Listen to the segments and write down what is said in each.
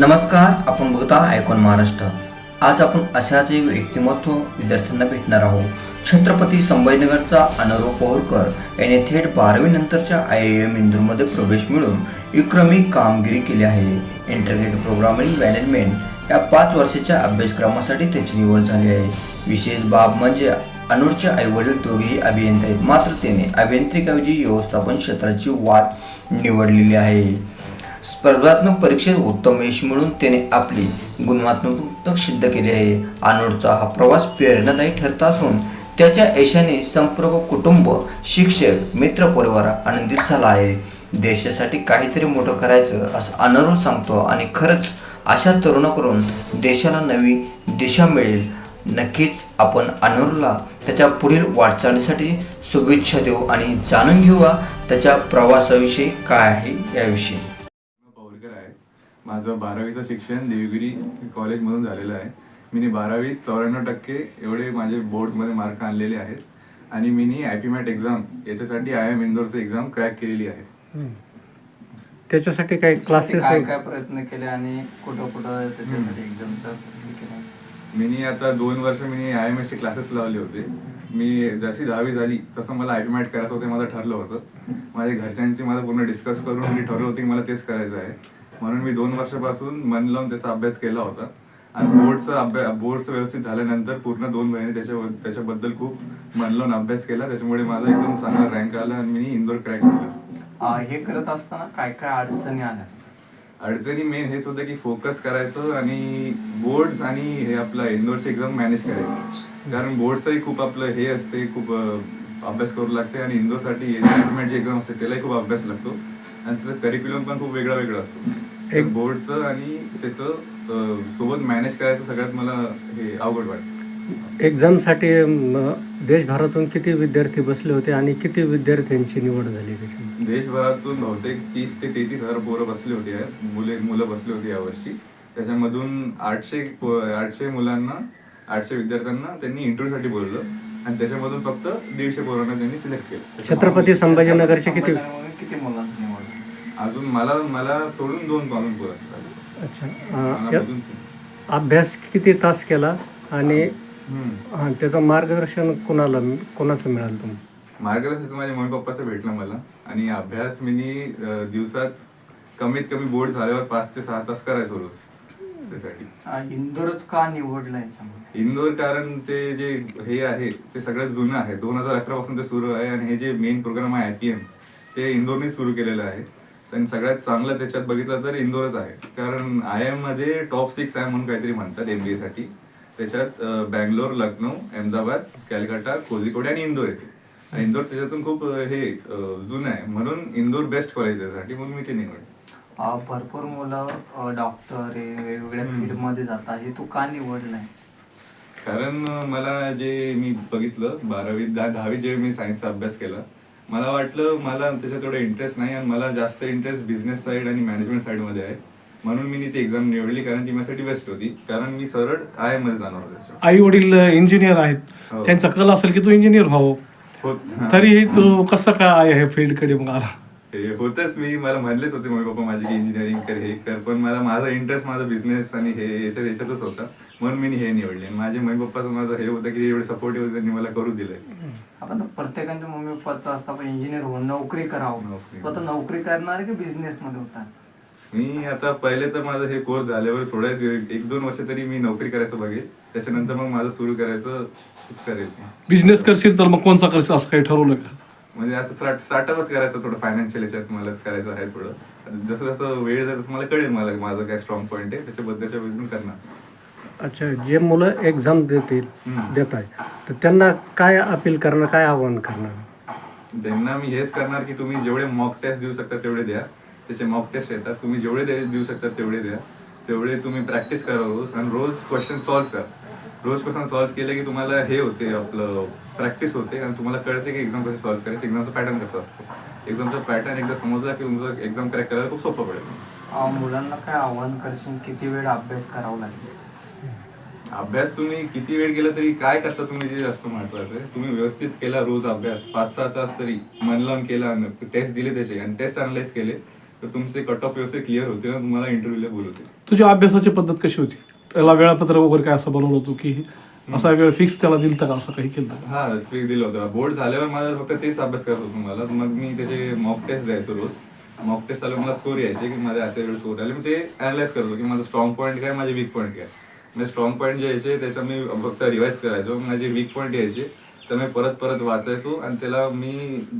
नमस्कार आपण बघता आयकॉन महाराष्ट्र. आज आपण अशाच एक व्यक्तिमत्व विद्यार्थ्यांना भेटणार आहोत. छत्रपती संभाजीनगरचा अनरूप पोहरकर याने थेट बारावी नंतरच्या आय आय एम इंदूरमध्ये प्रवेश मिळवून विक्रमी कामगिरी केली आहे. इंटरनेट प्रोग्रामिंग मॅनेजमेंट या पाच वर्षाच्या अभ्यासक्रमासाठी त्याची निवड झाली आहे. विशेष बाब म्हणजे अनुरचे आईवडील दोघेही अभियंता आहेत. मात्र त्याने अभियांत्रिकाऐवजी व्यवस्थापन क्षेत्राची वाट निवडलेली आहे. स्पर्धात्मक परीक्षेत उत्तम यश मिळून त्याने आपली गुणात्मक सिद्ध केली आहे. अनोडचा हा प्रवास प्रेरणादायी ठरत असून त्याच्या यशाने संपर्क कुटुंब शिक्षक मित्र परिवार आनंदित झाला आहे. देशासाठी काहीतरी मोठं करायचं असं अनरोज सांगतो आणि खरंच अशा तरुणाकडून देशाला नवी दिशा मिळेल. नक्कीच आपण अनरूला त्याच्या पुढील वाटचालीसाठी शुभेच्छा देऊ आणि जाणून घेऊया त्याच्या प्रवासाविषयी काय आहे याविषयी. माझं बारावीचं शिक्षण देवगिरी कॉलेजमधून झालेलं आहे. मी बारावीत चौऱ्याण्णव टक्के एवढे माझे बोर्ड्समध्ये मार्क आणलेले आहेत. आणि मी ॲपीमॅट एक्झाम याच्यासाठी आय एम इंदोरचं एक्झाम क्रॅक केलेली आहे. त्याच्यासाठी काही क्लासेस काय काय प्रयत्न केले आणि कुठं कुठं त्याच्यासाठी एक्झामचा हे मी आता दोन वर्ष मी आय एम एसचे क्लासेस लावले होते. मी जशी दहावी झाली तसं मला ॲपीमॅट करायचं होतं माझं ठरलं होतं. माझ्या घरच्यांची मला पूर्ण डिस्कस करून मी ठरवलं होतं की मला तेच करायचं आहे. म्हणून मी दोन वर्षापासून मन लावून त्याचा अभ्यास केला होता. आणि बोर्डचा अभ्यास बोर्डचं व्यवस्थित झाल्यानंतर पूर्ण दोन महिने त्याच्या त्याच्याबद्दल खूप मन लावून अभ्यास केला. त्याच्यामुळे माझा एकदम चांगला रँक आला आणि मी इंदोर क्रॅक केलं हे करत असताना काय काय अडचणी आल्या? अडचणी मेन हेच होतं की फोकस करायचं आणि बोर्ड्स आणि हे आपलं इंदोरची एक्झाम मॅनेज करायची. कारण बोर्डचंही खूप आपलं हे असते खूप अभ्यास करू लागते आणि इंदोरसाठी जी एक्झाम असते त्यालाही खूप अभ्यास लागतो. आणि त्याचं करिक्युलम पण खूप वेगळा वेगळा असतो. एक- बोर्डचं आणि त्याचं सोबत मॅनेज करायचं सगळ्यात मला हे अवघड वाटतं. एक्झामसाठी म, देशभरातून किती विद्यार्थी बसले होते आणि किती विद्यार्थ्यांची निवड झाली त्याची? देशभरातून बहुतेक तीस ते तेहतीस हजार पोरं बसली होती. मुले मुलं बसली होती यावर्षी. त्याच्यामधून आठशे आठशे मुलांना आठशे विद्यार्थ्यांना त्यांनी इंटरव्ह्यूसाठी बोलवलं आणि त्याच्यामधून फक्त दीडशे पोरांना त्यांनी सिलेक्ट केलं. छत्रपती संभाजीनगरचे किती किती मुलांची निवड अजून मला मला सोडून दोन पालून पोरं झाले. अच्छा. मला अं, या- मधून तीन. अभ्यास किती तास केला आणि हम्म. त्याचं मार्गदर्शन कोणाला कोणाचं मिळालं तुम्हाला? मार्गदर्शन माझ्या मम्मी पप्पाचं भेटलं मला. आणि अभ्यास मी दिवसात कमीत कमी बोर्ड झाल्यावर पाच ते सहा तास करायचो रोज त्यासाठी. इंदोरच का निवडलं याच्यामध्ये? इंदोर कारण ते जे हे आहे ते सगळ्यात जुनं आहे. दोन हजार अकरा पासून ते सुरू आहे आणि हे जे मेन प्रोग्राम आहे आयपीएम ते इंदोरनेच सुरू केलेलं आहे. आणि सगळ्यात चांगलं त्याच्यात बघितलं तर इंदोरच आहे. कारण आय एममध्ये टॉप सिक्स आहे म्हणून काहीतरी म्हणतात एमबीए साठी. त्याच्यात अं, बँगलोर लखनौ अहमदाबाद कॅलकाटा कोझिकोड आणि इंदोर येते. आणि इंदोर त्याच्यातून खूप हे जुनं आहे. म्हणून इंदोर बेस्ट कॉलेज त्यासाठी म्हणून मी ते निवडलं. भरपूर मुलं डॉक्टर हे वेगवेगळ्या. फील्डमध्ये जातात. हे तू का निवडलंय कारण मला जे मी बघितलं बारावीत दहा दहावीत जे मी सायन्सचा अभ्यास केला मला वाटलं मला त्याच्यात एवढा इंटरेस्ट नाही आणि मला जास्त इंटरेस्ट बिझनेस साईड आणि मॅनेजमेंट साईडमध्ये आहे. म्हणून मी ती एक्झाम निवडली कारण ती माझ्यासाठी बेस्ट होती. कारण मी सरळ आयमध्ये जाणार होतो. आई वडील इंजिनियर आहेत. हो. त्यांचा कल असेल की तू इंजिनियर व्हावं. होत तरीही तू कसं काय हे फील्डकडे मग आला? हे होतच मी मला म्हणलेच होते मम्मी पप्पा माझे की इंजिनिअरिंग कर हे कर. पण मला माझा इंटरेस्ट माझा बिझनेस आणि हे याच्यात याच्यातच होता. म्हणून मी हे निवडले. माझे मम्मी पप्पाचं माझं हे होतं की एवढे सपोर्टिव्ह होते त्यांनी मला करू दिलंय. आता ना प्रत्येकाच्या मम्मी पप्पाचं असतं आपण इंजिनियर होऊन नोकरी करावं. नोकरी. तू आता नोकरी करणार की बिझनेस मध्ये होता? मी आता पहिले तर माझं हे कोर्स झाल्यावर थोड्या एक दोन वर्ष तरी मी नोकरी करायचं बघेल. त्याच्यानंतर मग माझं सुरू करायचं करेल. मी. बिझनेस करशील तर मग कोणचा करशील असं काही ठरवलं का? म्हणजे आता स्टार्ट स्टार्टअपच करायचं थोडं फायनान्शियल याच्यात मला करायचं आहे थोडं. जसं जसं वेळ जाईल तसं मला कळेल मला माझं काय स्ट्रॉंग पॉईंट आहे. त्याच्याबद्दल त्याच्याबद्दल करणार. अच्छा जे मुलं एक्झाम देतील. देत आहे तर त्यांना काय अपील करणार काय आव्हान करणार? त्यांना मी हेच करणार की तुम्ही जेवढे मॉक टेस्ट देऊ शकता तेवढे द्या. त्याचे मॉक टेस्ट येतात. तुम्ही जेवढे दे- देऊ शकता तेवढे द्या. तेवढे तुम्ही प्रॅक्टिस करा रोज आणि रोज क्वेश्चन सॉल्व्ह करा. रोज क्वेश्चन सॉल्व्ह केले की तुम्हाला हे होते आपलं प्रॅक्टिस होते आणि तुम्हाला कळते की एक्झाम कशी सॉल्व्ह करायची. एक्झामचा पॅटर्न कसा असतो. एक्झामचा पॅटर्न एकदा समजला की तुमचं एक्झाम क्रॅक करायला खूप सोपं पडेल. मुलांना काय आव्हान करशील? किती वेळ अभ्यास करावा लागेल? अभ्यास तुम्ही किती वेळ केला तरी काय करता तुम्ही जे जास्त महत्वाचं आहे? तुम्ही व्यवस्थित केला रोज अभ्यास पाच सहा तास तरी मन लावून केला टेस्ट दिले त्याचे आणि टेस्ट अनालाइज केले तर तुमचे कट ऑफ व्यवस्थित क्लिअर होते ना तुम्हाला इंटरव्ह्यूला बोलवते तुझी अभ्यासाची पद्धत कशी होती? त्याला वेळापत्र वगैरे काय असं बनवलं होतं की असा वेळ फिक्स त्याला दिलता का? असं काही केलं हा स्पीक दिलं होतं. बोर्ड झाल्यावर माझा फक्त तेच अभ्यास करत होतो मला. मग मी त्याचे मॉक टेस्ट द्यायचो रोज. मॉक टेस्ट आल्यावर मला स्कोर यायचे की माझे असे वेळ स्कोर आले. मी ते अनालाइज करतो की माझं स्ट्रॉंग पॉईंट काय माझे वीक पॉईंट काय. म्हणजे स्ट्रॉंग पॉईंट जे यायचे त्याचा मी फक्त रिवाइज करायचो. माझे वीक पॉईंट यायचे. तर मी परत परत वाचायचो आणि त्याला मी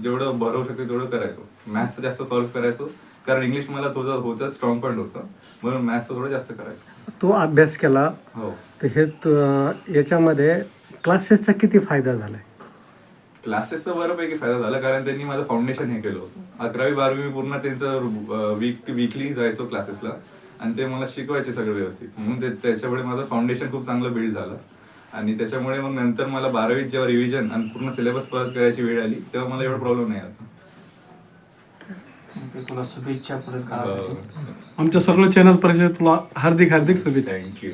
जेवढं भरवू शकते तेवढं करायचो. मॅथ्स जास्त सॉल्व्ह करायचो. कारण इंग्लिश मला थोडं होतं स्ट्रॉंग पॉईंट होतं. म्हणून मॅथ्स थोडं जास्त करायचो. तो अभ्यास केला. हो. तर हे याच्यामध्ये क्लासेसचा किती फायदा झालाय? क्लासेसचा बऱ्यापैकी फायदा झाला कारण त्यांनी माझं फाउंडेशन हे केलं होतं. अकरावी बारावी मी पूर्ण त्यांचं वीक वीकली जायचो क्लासेसला आणि ते मला शिकवायचे सगळं व्यवस्थित. म्हणून ते त्याच्यामुळे माझं फाउंडेशन खूप चांगलं बिल्ड झालं. आणि त्याच्यामुळे मग नंतर मला बारावीत जेव्हा रिव्हिजन आणि पूर्ण सिलेबस परत करायची वेळ आली तेव्हा मला एवढा प्रॉब्लेम नाही आला. तुला शुभेच्छा पुढे हो. आमच्या सगळं चॅनल परिषद तुला हार्दिक हार्दिक शुभेच्छा. थँक्यू